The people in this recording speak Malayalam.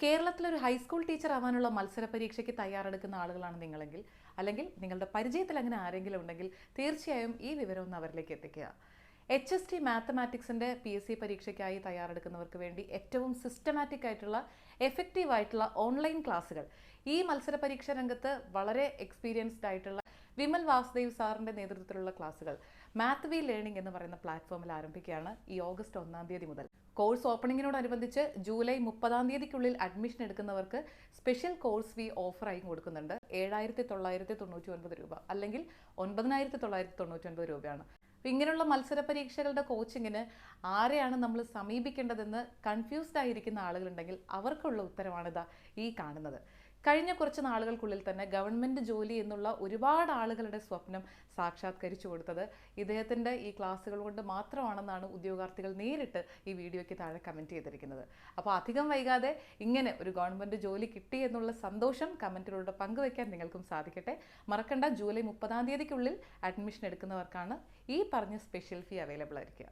കേരളത്തിലൊരു ഹൈസ്കൂൾ ടീച്ചർ ആവാനുള്ള മത്സര പരീക്ഷയ്ക്ക് തയ്യാറെടുക്കുന്ന ആളുകളാണ് നിങ്ങളെങ്കിൽ അല്ലെങ്കിൽ നിങ്ങളുടെ പരിചയത്തിൽ അങ്ങനെ ആരെങ്കിലും ഉണ്ടെങ്കിൽ തീർച്ചയായും ഈ വിവരം ഒന്ന് അവരിലേക്ക് എത്തിക്കുക. എച്ച് എസ് ടി മാത്തമാറ്റിക്സിന്റെ പി എസ് സി പരീക്ഷയ്ക്കായി തയ്യാറെടുക്കുന്നവർക്ക് വേണ്ടി ഏറ്റവും സിസ്റ്റമാറ്റിക് ആയിട്ടുള്ള എഫക്റ്റീവ് ആയിട്ടുള്ള ഓൺലൈൻ ക്ലാസ്സുകൾ ഈ മത്സര പരീക്ഷ രംഗത്ത് വളരെ എക്സ്പീരിയൻസ്ഡ് ആയിട്ടുള്ള വിമൽ വാസുദേവ് സാറിന്റെ നേതൃത്വത്തിലുള്ള ക്ലാസ്സുകൾ മാത്ത് വി ലേണിംഗ് എന്ന് പറയുന്ന പ്ലാറ്റ്ഫോമിൽ ആരംഭിക്കുകയാണ് ഈ ഓഗസ്റ്റ് ഒന്നാം തീയതി മുതൽ. കോഴ്സ് ഓപ്പണിങ്ങിനോടനുബന്ധിച്ച് ജൂലൈ മുപ്പതാം തീയതിക്കുള്ളിൽ അഡ്മിഷൻ എടുക്കുന്നവർക്ക് സ്പെഷ്യൽ കോഴ്സ് ഫീ ഓഫറായി കൊടുക്കുന്നുണ്ട്. ഏഴായിരത്തി തൊള്ളായിരത്തി തൊണ്ണൂറ്റി ഒൻപത് രൂപ അല്ലെങ്കിൽ ഒൻപതിനായിരത്തി തൊള്ളായിരത്തി തൊണ്ണൂറ്റി ഒൻപത് രൂപയാണ് ഇങ്ങനെയുള്ള മത്സര പരീക്ഷകളുടെ കോച്ചിങ്ങിന് ആരെയാണ് നമ്മൾ സമീപിക്കേണ്ടതെന്ന് കൺഫ്യൂസ്ഡ് ആയിരിക്കുന്ന ആളുകളുണ്ടെങ്കിൽ അവർക്കുള്ള ഉത്തരമാണിതാ ഈ കാണുന്നത്. കഴിഞ്ഞ കുറച്ച് നാളുകൾക്കുള്ളിൽ തന്നെ ഗവൺമെന്റ് ജോലി എന്നുള്ള ഒരുപാട് ആളുകളുടെ സ്വപ്നം സാക്ഷാത്കരിച്ചു കൊടുത്തത് ഇദ്ദേഹത്തിന്റെ ഈ ക്ലാസ്സുകൾ കൊണ്ട് മാത്രമാണെന്നാണ് ഉദ്യോഗാർത്ഥികൾ നേരിട്ട് ഈ വീഡിയോയ്ക്ക് താഴെ കമന്റ് ചെയ്തിരിക്കുന്നത്. അപ്പോൾ അധികം വൈകാതെ ഇങ്ങനെ ഒരു ഗവൺമെന്റ് ജോലി കിട്ടി എന്നുള്ള സന്തോഷം കമന്റിലൂടെ പങ്കുവയ്ക്കാൻ നിങ്ങൾക്കും സാധിക്കട്ടെ. മറക്കണ്ട ജൂലൈ മുപ്പതാം തീയതിക്കുള്ളിൽ അഡ്മിഷൻ എടുക്കുന്നവർക്കാണ് ഈ പറഞ്ഞ സ്പെഷ്യൽ ഫീ അവൈലബിൾ ആയിരിക്കുക.